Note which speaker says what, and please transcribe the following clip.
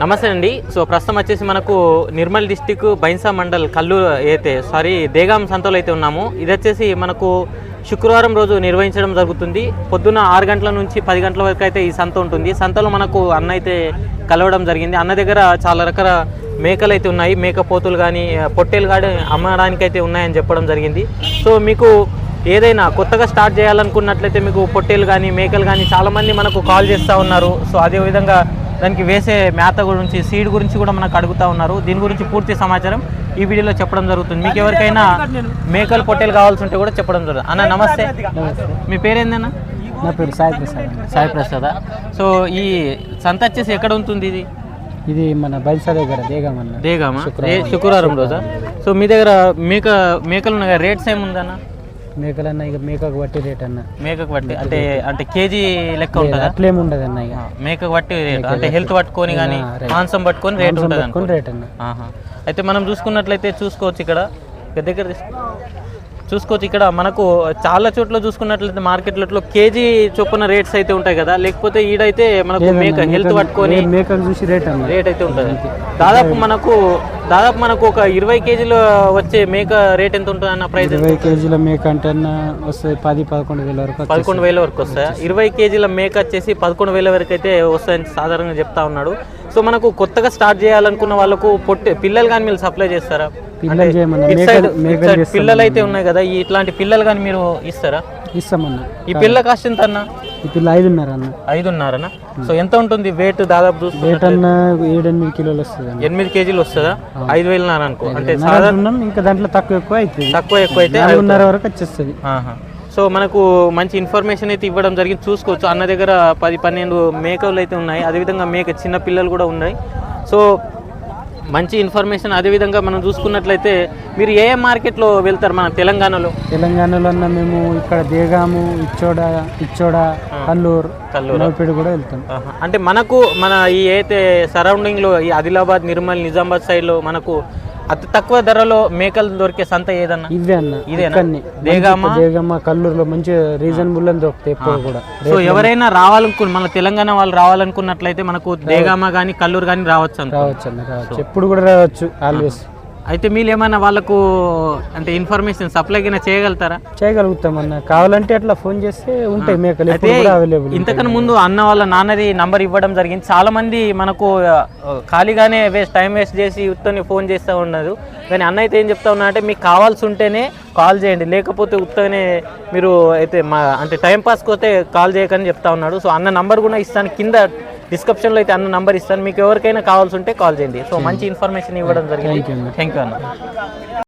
Speaker 1: నమస్తే అండి. సో ప్రస్తుతం వచ్చేసి మనకు నిర్మల్ డిస్టిక్ బైన్సా మండల్ కల్లు అయితే సారీ దేగాం సంతలో అయితే ఉన్నాము. ఇది వచ్చేసి మనకు శుక్రవారం రోజు నిర్వహించడం జరుగుతుంది. పొద్దున్న ఆరు గంటల నుంచి పది గంటల వరకు అయితే ఈ సంత ఉంటుంది. సంతలో మనకు అన్న అయితే కలవడం జరిగింది. అన్న దగ్గర చాలా రకాల మేకలు అయితే ఉన్నాయి. మేక పోతులు కానీ పొట్టేలు కానీ అమ్మడానికి అయితే ఉన్నాయని చెప్పడం జరిగింది. సో మీకు ఏదైనా కొత్తగా స్టార్ట్ చేయాలనుకున్నట్లయితే మీకు పొట్టేలు కానీ మేకలు కానీ చాలామంది మనకు కాల్ చేస్తూ ఉన్నారు. సో అదే విధంగా దానికి వేసే మేత గురించి సీడ్ గురించి కూడా మనకు అడుగుతూ ఉన్నారు. దీని గురించి పూర్తి సమాచారం ఈ వీడియోలో చెప్పడం జరుగుతుంది. మీకు ఎవరికైనా మేకలు పొట్టేలు కావాల్సి ఉంటే కూడా చెప్పడం జరుగుతుంది. అన్న నమస్తే. మీ పేరేందన్నా?
Speaker 2: నా పేరు సాయి ప్రసాద్.
Speaker 1: సాయి ప్రసాద. సో ఈ సంత వచ్చేసి ఎక్కడ ఉంటుంది ఇది?
Speaker 2: ఇది మన బైల్సా దగ్గర దేగమన్న
Speaker 1: దేగామా? ఏ- శుక్రవారం రోజా? సో మీ దగ్గర మేక మేకలు ఉన్నాయి? రేట్స్ ఏముందన్న?
Speaker 2: మేకలన్న ఇక మేకకు బట్టి రేట్ అన్న.
Speaker 1: మేకకు బట్టి అంటే అంటే కేజీ లెక్క ఉంటుందా?
Speaker 2: అట్లేం ఉండదు అన్న ఇక
Speaker 1: మేకకు బట్టి రేట్ అంటే హెల్త్ పట్టుకొని కానీ. మాంసం పట్టుకొని రేట్ ఉంటుంది
Speaker 2: రేట్ అన్న.
Speaker 1: అయితే మనం చూసుకున్నట్లయితే చూసుకోవచ్చు ఇక్కడ. ఇక్కడ దగ్గర తీసుకో. చూసుకోవచ్చు. ఇక్కడ మనకు చాలా చోట్ల చూసుకున్నట్లయితే మార్కెట్లలో కేజీ చొప్పున రేట్స్ అయితే ఉంటాయి కదా. లేకపోతే ఈడైతే మనకు మేక హెల్త్ పట్టుకొని
Speaker 2: ఏ మేకకు చూసి రేట్
Speaker 1: రేట్ అయితే ఉంటుంది. దాదాపు మనకు దాదాపు మనకు ఒక ఇరవై కేజీలు వచ్చే మేక రేట్ ఎంత ఉంటుంది అన్న ప్రైస్
Speaker 2: ఇరవై కేజీల మేక అంటే వస్తుంది పది పదకొండు వేల వరకు.
Speaker 1: పదకొండు వేల వరకు వస్తాయి? ఇరవై కేజీల మేక వచ్చేసి పదకొండు వేల వరకు అయితే వస్తాయని సాధారణంగా చెప్తా ఉన్నాడు. సో మనకు కొత్తగా స్టార్ట్ చేయాలనుకున్న వాళ్ళకు పొట్టి పిల్లలు కానీ మీరు సప్లై చేస్తారా?
Speaker 2: పిల్లలు
Speaker 1: అయితే ఉన్నాయి కదా ఇట్లాంటి పిల్లలు కానీ మీరు ఇస్తారా?
Speaker 2: ఇస్తామన్న.
Speaker 1: ఈ పిల్ల కాస్ట్ ఎంత అన్న?
Speaker 2: ఈ పిల్ల ఐదున్నర అన్న
Speaker 1: ఐదున్నరనా? సో ఎంత ఉంటుంది వెయిట్ దాదాపు
Speaker 2: రేట్ అన్న ఏడెనిమిది కిలోలు వస్తుంది
Speaker 1: ఎనిమిది కేజీలు వస్తుందా? ఐదు వేలు అనుకో అంటే సాధారణ
Speaker 2: ఇంకా దాంట్లో తక్కువ ఎక్కువ అవుతుంది
Speaker 1: తక్కువ ఎక్కువ అయితే
Speaker 2: నాలుగున్నర వరకు వచ్చేస్తుంది.
Speaker 1: ఆహా. సో మనకు మంచి ఇన్ఫర్మేషన్ అయితే ఇవ్వడం జరిగింది. చూసుకోవచ్చు. అన్న దగ్గర పది పన్నెండు మేకలు అయితే ఉన్నాయి. అదేవిధంగా మేక చిన్న పిల్లలు కూడా ఉన్నాయి. సో మంచి ఇన్ఫర్మేషన్ అదేవిధంగా మనం చూసుకున్నట్లయితే మీరు ఏ ఏ మార్కెట్లో వెళ్తారు మన తెలంగాణలో?
Speaker 2: తెలంగాణలో అన్న మేము ఇక్కడ దేగాము ఇచ్చోడ ఇచ్చోడ కల్లూరు
Speaker 1: కల్లూరు.
Speaker 2: కూడా వెళ్తాం.
Speaker 1: అంటే మనకు మన ఈ అయితే సరౌండింగ్లో ఈ ఆదిలాబాద్ నిర్మల్ నిజామాబాద్ సైడ్లో మనకు అతి తక్కువ ధరలో మేకలు దొరికే సంత ఏదన్నా?
Speaker 2: ఇవే అన్న
Speaker 1: ఇదేనా? దేగామా?
Speaker 2: కల్లూరులో మంచి రీజనబుల్ అని దొరుకుతాయి ఎప్పుడు కూడా.
Speaker 1: సో ఎవరైనా రావాలనుకున్న మన తెలంగాణ వాళ్ళు రావాలనుకున్నట్లయితే మనకు దేగామ కానీ కల్లూరు కానీ రావచ్చు అనుకో
Speaker 2: రావచ్చు. అన్న రావచ్చు ఎప్పుడు కూడా రావచ్చు ఆల్వేస్
Speaker 1: అయితే మీరు ఏమైనా వాళ్ళకు అంటే ఇన్ఫర్మేషన్ సప్లై కింద చేయగలుగుతారా?
Speaker 2: చేయగలుగుతాం అన్న. కావాలంటే అట్లా ఫోన్ చేస్తే ఉంటాయి. మేకలు
Speaker 1: అయితే
Speaker 2: అవైలబుల్
Speaker 1: ఇంతకన్నా ముందు అన్న వాళ్ళ నాన్నది నంబర్ ఇవ్వడం జరిగింది. చాలా మంది మనకు ఖాళీగానే వేస్ట్ టైం వేస్ట్ చేసి ఉత్తని ఫోన్ చేస్తూ ఉండదు కానీ అన్న అయితే ఏం చెప్తా ఉన్నా అంటే మీకు కావాల్సి ఉంటేనే కాల్ చేయండి. లేకపోతే ఉత్తనే మీరు అయితే మా అంటే టైం పాస్కి వస్తే కాల్ చేయకని చెప్తా ఉన్నాడు. సో అన్న నంబర్ కూడా ఇస్తాను. కింద డిస్క్రిప్షన్లో అయితే అన్న నంబర్ ఇస్తాను. మీకు ఎవరికైనా కావాల్సి ఉంటే కాల్ చేయండి. సో మంచి ఇన్ఫర్మేషన్ ఇవ్వడం జరిగింది. థ్యాంక్ యూ అన్న.